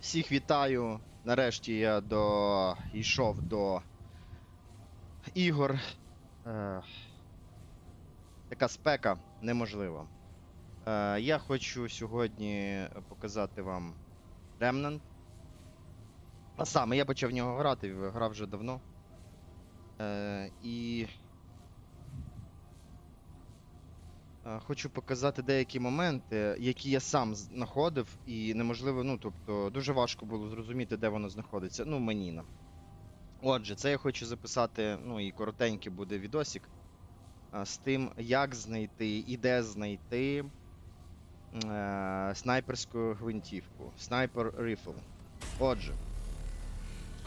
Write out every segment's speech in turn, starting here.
Всіх вітаю. Нарешті я до... йшов до ігор. Е... Така спека неможлива. Е... Я хочу сьогодні показати вам Remnant. А саме я почав в нього грати, грав вже давно. Е... І. Е, Хочу показати деякі моменти, які я сам знаходив, і неможливо, ну тобто, дуже важко було зрозуміти, де воно знаходиться. Ну, мені на. Отже, це я хочу записати, ну і коротенький буде відосик з тим, як знайти і де знайти е, снайперську гвинтівку. Снайпер рифл. Отже,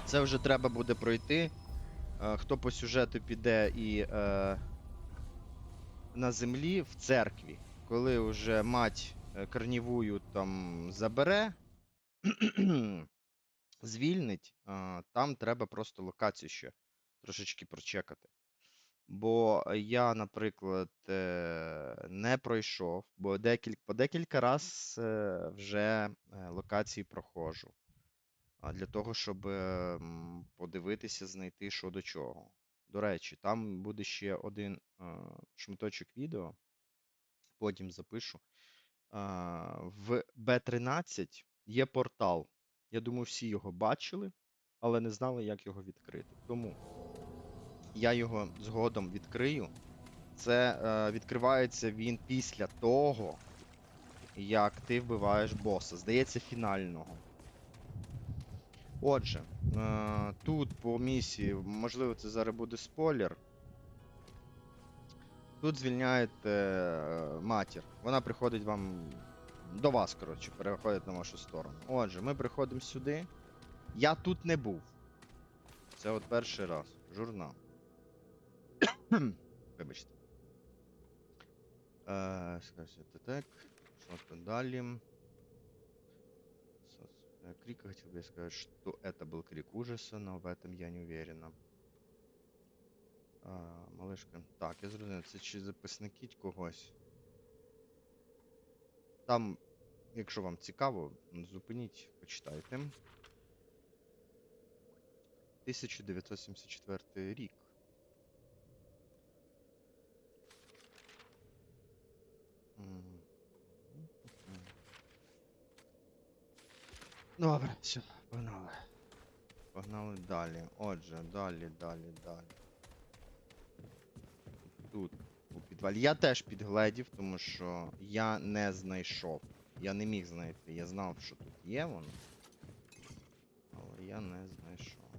це вже треба буде пройти. Е, хто по сюжету піде і. Е, на землі в церкві, коли вже мать е, корнівую там забере, звільнить, там треба просто локацію ще трошечки прочекати. Бо я, наприклад, е, не пройшов, бо декілька, по декілька раз е, вже локації проходжу. Для того, щоб е, подивитися, знайти що до чого. До речі, там буде ще один шматочок відео, потім запишу. В B13 є портал. Я думаю, всі його бачили, але не знали, як його відкрити. Тому я його згодом відкрию. Це е, відкривається він після того, як ти вбиваєш боса. Здається, фінального. Отже, е, тут по місії, можливо, це зараз буде спойлер. Тут звільняєте е, матір. Вона приходить вам до вас, коротше, переходить на вашу сторону. Отже, ми приходимо сюди. Я тут не був. Це от перший раз. Журнал. Вибачте. Е, скажете так. Що тут далі? Соц- э, Крик, хотел бы я сказать, что это был крик ужаса, но в этом я не уверена. А, малышка. Так, я зрозумів, це чи записники когось. Там, якщо вам цікаво, м, зупиніть, почитайте. 1974 рік. Добре, все, погнали. Погнали далі. Отже, далі, далі, далі. Тут, у підвалі. Я теж підгледів, тому що я не знайшов. Я не міг знайти. Я знав, що тут є воно. Але я не знайшов.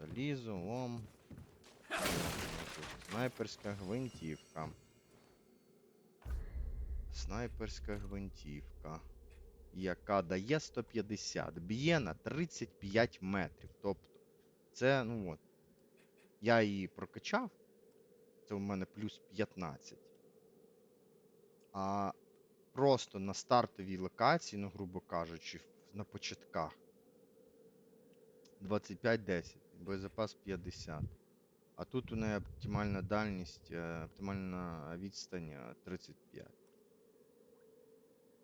Залізо, лом. Снайперська гвинтівка. Снайперська гвинтівка, яка дає 150, б'є на 35 метрів. Тобто, це, ну от, я її прокачав, це у мене плюс 15. А просто на стартовій локації, ну, грубо кажучи, на початках 25-10, боєзапас 50. А тут у неї оптимальна дальність, е, оптимальна відстань е, 35.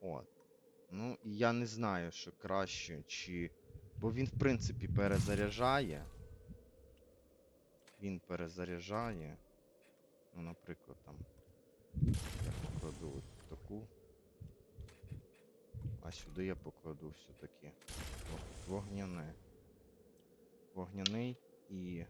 От. Ну, і я не знаю, що краще, чи. Бо він, в принципі, перезаряджає. Він перезаряджає. Ну, наприклад, там. Я покладу от таку. А сюди я покладу все-таки вогняне. Вогняний і